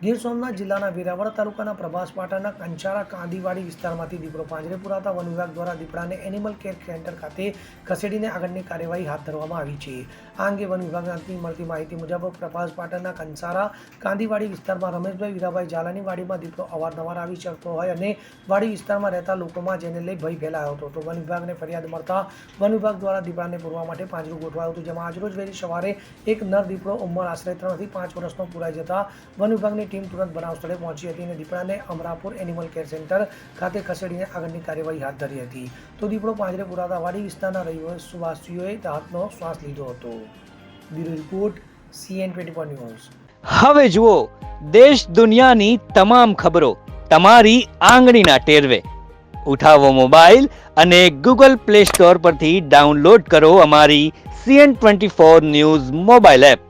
ગીર સોમનાથ જિલ્લાના વેરાવળ તાલુકાના પ્રભાસ પાટણના કંચારા કાંદીવાડી વિસ્તારમાંથી દીપડો પાંજરે પુરાતા વન વિભાગ દ્વારા દીપડાને એનિમલ કેર સેન્ટર ખાતે ખસેડીને આગળની કાર્યવાહી હાથ ધરવામાં આવી છે. આ અંગે વન વિભાગની મળતી માહિતી મુજબ પ્રભાસ પાટણના કંસારા કાંદીવાડી વિસ્તારમાં રમેશભાઈ વીરાભાઈ ઝાલાની વાડીમાં દીપડો અવારનવાર આવી શકતો હોય અને વાડી વિસ્તારમાં રહેતા લોકોમાં જેને લઈ ભય ફેલાયો હતો. તો વન વિભાગને ફરિયાદ મળતા વન વિભાગ દ્વારા દીપડાને પૂરવા માટે પાંજરું ગોઠવાયું હતું, જેમાં આજરોજ વહેલી સવારે એક નર દીપડો ઉંમર આશરે ત્રણથી પાંચ વર્ષનો પુરાઈ જતા વન વિભાગની ટીમ તુરંત બનાવ સ્થળે પહોંચી હતી અને દીપડાને અમરાપુર એનિમલ કેર સેન્ટર ખાતે ખસેડીને આગળની કાર્યવાહી હાથ ધરી હતી. તો દીપડો પાંજરે પુરાતા વાડી વિસ્તારના રહીવાસીઓએ રાહતનો શ્વાસ લીધો હતો. Bureau report, CN twenty news. હવે જુઓ, દેશ દુનિયાની તમામ ખબરો તમારી આંગળીના ટેરવે. ઉઠાવો મોબાઈલ અને ગૂગલ પ્લે સ્ટોર પરથી ડાઉનલોડ કરો અમારી CN twenty four news mobile app.